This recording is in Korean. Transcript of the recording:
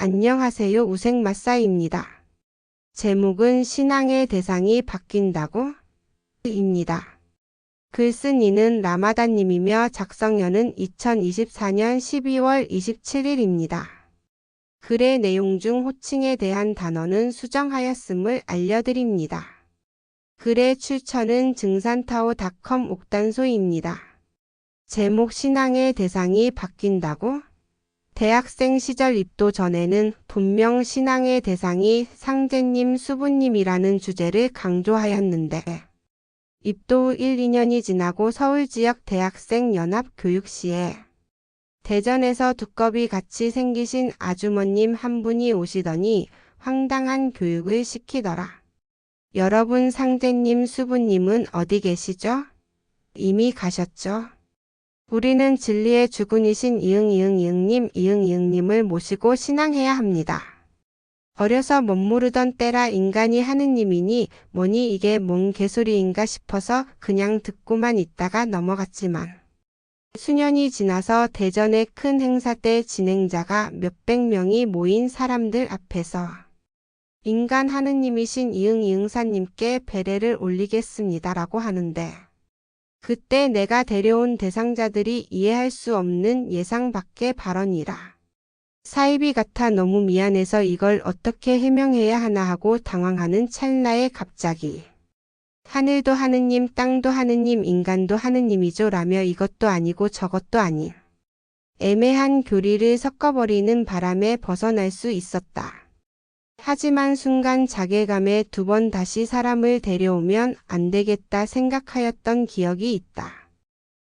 안녕하세요 우생마사입니다. 제목은 신앙의 대상이 바뀐다고? 입니다. 글쓴 이는 라마다님이며 작성연은 2024년 12월 27일입니다. 글의 내용 중 호칭에 대한 단어는 수정하였음을 알려드립니다. 글의 출처는 증산타오닷컴 옥단소입니다. 제목 신앙의 대상이 바뀐다고? 대학생 시절 입도 전에는 분명 신앙의 대상이 상제님, 수부님이라는 주제를 강조하였는데 입도 후 1, 2년이 지나고 서울 지역 대학생 연합 교육 시에 대전에서 두꺼비 같이 생기신 아주머님 한 분이 오시더니 황당한 교육을 시키더라. 여러분 상제님, 수부님은 어디 계시죠? 이미 가셨죠? 우리는 진리의 주군이신 이응이응이응님, 이응이응님을 모시고 신앙해야 합니다. 어려서 못 모르던 때라 인간이 하느님이니 뭐니 이게 뭔 개소리인가 싶어서 그냥 듣고만 있다가 넘어갔지만 수년이 지나서 대전의 큰 행사 때 진행자가 몇백 명이 모인 사람들 앞에서 인간 하느님이신 이응이응사님께 배례를 올리겠습니다라고 하는데 그때 내가 데려온 대상자들이 이해할 수 없는 예상 밖의 발언이라. 사입이 같아 너무 미안해서 이걸 어떻게 해명해야 하나 하고 당황하는 찰나에 갑자기 하늘도 하느님, 땅도 하느님, 인간도 하느님이죠 라며 이것도 아니고 저것도 아닌 애매한 교리를 섞어버리는 바람에 벗어날 수 있었다. 하지만 순간 자괴감에 두 번 다시 사람을 데려오면 안 되겠다 생각하였던 기억이 있다.